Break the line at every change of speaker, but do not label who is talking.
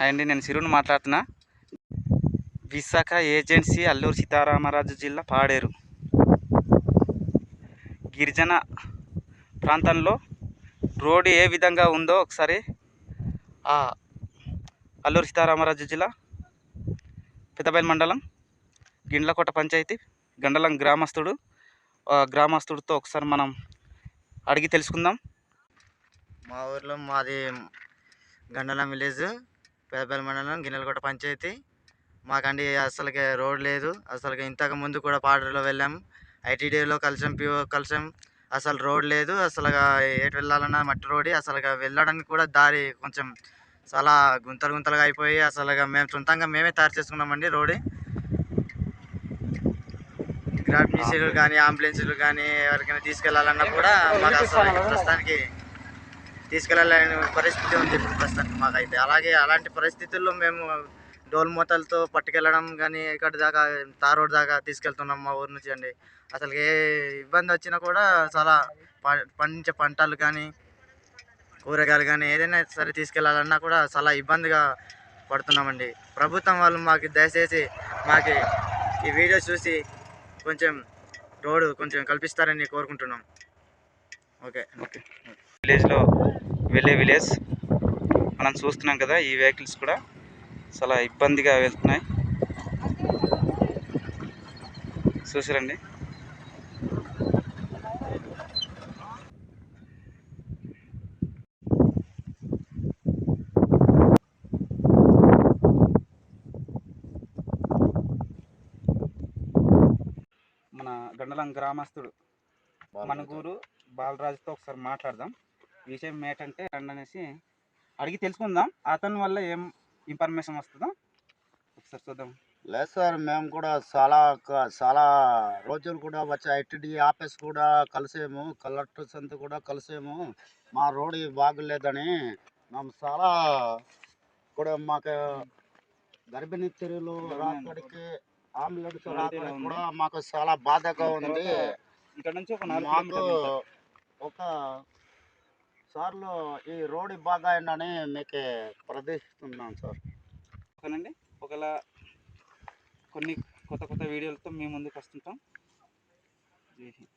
Hi అండి నేను సిరుని మాట్లాడుతున్నా. విశాఖ ఏజెన్సీ అల్లూరు సీతారామరాజు జిల్లా పాడేరు. గిరిజన ప్రాంతంలో రోడ్డు ఏ విధంగా ఉందో ఒకసారి అల్లూరు సీతారామరాజు జిల్లా పెద్దబయలు మండలం గిండ్లకోట పంచాయతీ గండలం గ్రామస్తుడు ఆ గ్రామస్తుడితో ఒకసారి మనం అడిగి తెలుసుకుందాం.
మా ఊర్లో మాది గండలం విలేజ్. పెదపల్లి మండలం గిన్నెలకోట పంచాయతీ. మాకండి అసలుకి రోడ్ లేదు. అసలుకి ఇంతకు ముందు కూడా పాడర్లో వెళ్ళాం. ఐటీడీలో కలిసాం పిఓ కలిసాం. అసలు రోడ్ లేదు. అసలు ఎటు వెళ్ళాలన్నా మట్టి రోడ్. అసలు వెళ్ళడానికి కూడా దారి కొంచెం చాలా గుంతలు గుంతలుగా అయిపోయి అసలు మేము సొంతంగా మేమే తయారు చేసుకున్నామండి రోడ్. గ్రాఫ్టీసీలు కానీ అంబులెన్సులు కానీ ఎవరికైనా తీసుకెళ్ళాలన్నా కూడా మాకు అసలు ప్రస్తుతానికి తీసుకెళ్ళలేని పరిస్థితి ఉంది ప్రస్తుతానికి మాకైతే. అలాగే అలాంటి పరిస్థితుల్లో మేము డోల్ మూతలతో పట్టుకెళ్ళడం కానీ ఇక్కడ దాకా తార్ రోడ్ దాకా తీసుకెళ్తున్నాం మా ఊరి నుంచి అండి. అసలు ఏ ఇబ్బంది వచ్చినా కూడా చాలా ప- పండించే పంటలు కానీ కూరగాయలు కానీ ఏదైనా సరే తీసుకెళ్ళాలన్నా కూడా చాలా ఇబ్బందిగా పడుతున్నామండి. ప్రభుత్వం వాళ్ళు మాకు దయచేసి మాకు ఈ వీడియో చూసి కొంచెం రోడ్డు కొంచెం కల్పిస్తారని కోరుకుంటున్నాం. ఓకే.
ఓకే. విలేజ్లో వెళ్ళే విలేజ్. మనం చూస్తున్నాం కదా ఈ వెహికల్స్ కూడా చాలా ఇబ్బందిగా వెళ్తున్నాయి. చూసారండి. మన గండలం గ్రామస్తుడు మనగూరు బాలరాజుతో ఒకసారి మాట్లాడదాం. విషయం ఏంటంటే రండి అనేసి అడిగి తెలుసుకుందాం. అతని వల్ల ఏం ఇన్ఫర్మేషన్ వస్తుందో ఒకసారి చూద్దాం.
లేదు సార్ మేము కూడా చాలా చాలా రోజులు కూడా వచ్చి ఐటీడీ ఆఫీస్ కూడా కలిసాము కలెక్టర్స్ అంతా కూడా కలిసాము. మా రోడ్ బాగలేదని మేము చాలా కూడా మాకు గర్భిణీ స్త్రీలు రాకడికి అంబులెన్స్ రాకడికి కూడా మాకు చాలా బాధగా ఉంది.
ఇక్కడ నుంచి ఒక నాలుగు
ఒక సార్లు ఈ రోడ్ బాగా అయిందని మీకు ప్రదర్శిస్తున్నాం సార్.
ఓకేనండి ఒకవేళ కొన్ని కొత్త కొత్త వీడియోలతో మీ ముందుకు వస్తుంటాం. జై హింద్.